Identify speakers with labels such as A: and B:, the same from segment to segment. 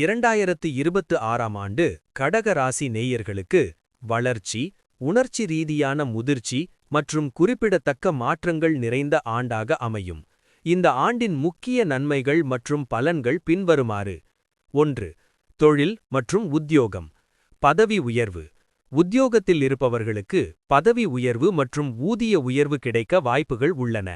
A: இரண்டாயிரத்து இருபத்து ஆறாம் ஆண்டு கடக ராசி நேயர்களுக்கு வளர்ச்சி உணர்ச்சி ரீதியான முதிர்ச்சி மற்றும் குறிப்பிடத்தக்க மாற்றங்கள் நிறைந்த ஆண்டாக அமையும். இந்த ஆண்டின் முக்கிய நன்மைகள் மற்றும் பலன்கள் பின்வருமாறு. ஒன்று தொழில் மற்றும் உத்தியோகம். பதவி உயர்வு. உத்தியோகத்தில் இருப்பவர்களுக்கு பதவி உயர்வு மற்றும் ஊதிய உயர்வு கிடைக்க வாய்ப்புகள் உள்ளன.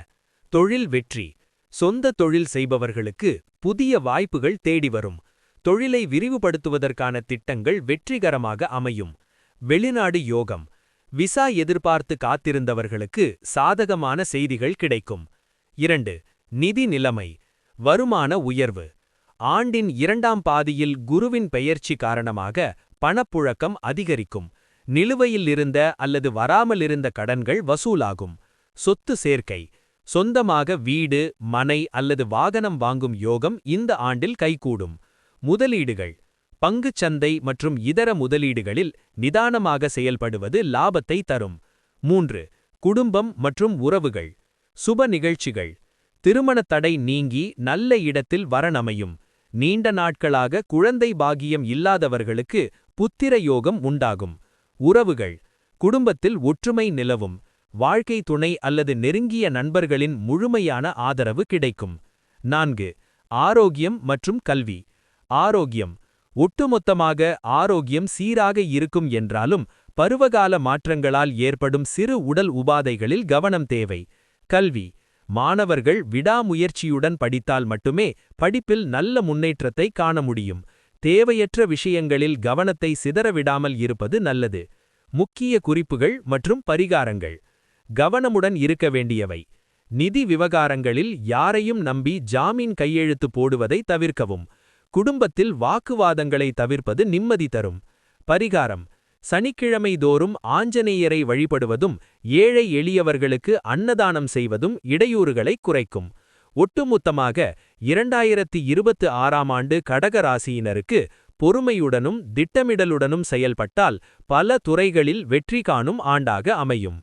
A: தொழில் வெற்றி. சொந்த தொழில் செய்பவர்களுக்கு புதிய வாய்ப்புகள் தேடி வரும். தொழிலை விரிவுபடுத்துவதற்கான திட்டங்கள் வெற்றிகரமாக அமையும். வெளிநாடு யோகம். விசா எதிர்பார்த்து காத்திருந்தவர்களுக்கு சாதகமான செய்திகள் கிடைக்கும். இரண்டு நிதி நிலைமை. வருமான உயர்வு. ஆண்டின் இரண்டாம் பாதியில் குருவின் பெயர்ச்சி காரணமாக பணப்புழக்கம் அதிகரிக்கும். நிலுவையில் இருந்த அல்லது வராமல் இருந்த கடன்கள் வசூலாகும். சொத்து சேர்க்கை. சொந்தமாக வீடு மனை அல்லது வாகனம் வாங்கும் யோகம் இந்த ஆண்டில் கைகூடும். முதலீடுகள். பங்குச் சந்தை மற்றும் இதர முதலீடுகளில் நிதானமாக செயல்படுவது லாபத்தை தரும். மூன்று குடும்பம் மற்றும் உறவுகள். சுப நிகழ்ச்சிகள். திருமணத் தடை நீங்கி நல்ல இடத்தில் வரணமையும் நீண்ட நாட்களாக குழந்தை பாகியம் இல்லாதவர்களுக்கு புத்திர யோகம் உண்டாகும். உறவுகள். குடும்பத்தில் ஒற்றுமை நிலவும். வாழ்க்கை துணை அல்லது நெருங்கிய நண்பர்களின் முழுமையான ஆதரவு கிடைக்கும். நான்கு ஆரோக்கியம் மற்றும் கல்வி. ஆரோக்கியம். ஒட்டுமொத்தமாக ஆரோக்கியம் சீராக இருக்கும் என்றாலும் பருவகால மாற்றங்களால் ஏற்படும் சிறு உடல் உபாதைகளில் கவனம் தேவை. கல்வி. மாணவர்கள் விடாமுயற்சியுடன் படித்தால் மட்டுமே படிப்பில் நல்ல முன்னேற்றத்தை காண முடியும். தேவையற்ற விஷயங்களில் கவனத்தை சிதறவிடாமல் இருப்பது நல்லது. முக்கிய குறிப்புகள் மற்றும் பரிகாரங்கள். கவனமுடன் இருக்க வேண்டியவை. நிதி விவகாரங்களில் யாரையும் நம்பி ஜாமீன் கையெழுத்து போடுவதை தவிர்க்கவும். குடும்பத்தில் வாக்குவாதங்களை தவிர்ப்பது நிம்மதி தரும். பரிகாரம். சனிக்கிழமை தோறும் ஆஞ்சநேயரை வழிபடுவதும் ஏழை எளியவர்களுக்கு அன்னதானம் செய்வதும் இடையூறுகளை குறைக்கும். ஒட்டுமொத்தமாக இரண்டாயிரத்தி இருபத்து ஆறாம் ஆண்டு கடகராசியினருக்கு பொறுமையுடனும் திட்டமிடலுடனும் செயல்பட்டால் பல துறைகளில் வெற்றி காணும் ஆண்டாக அமையும்.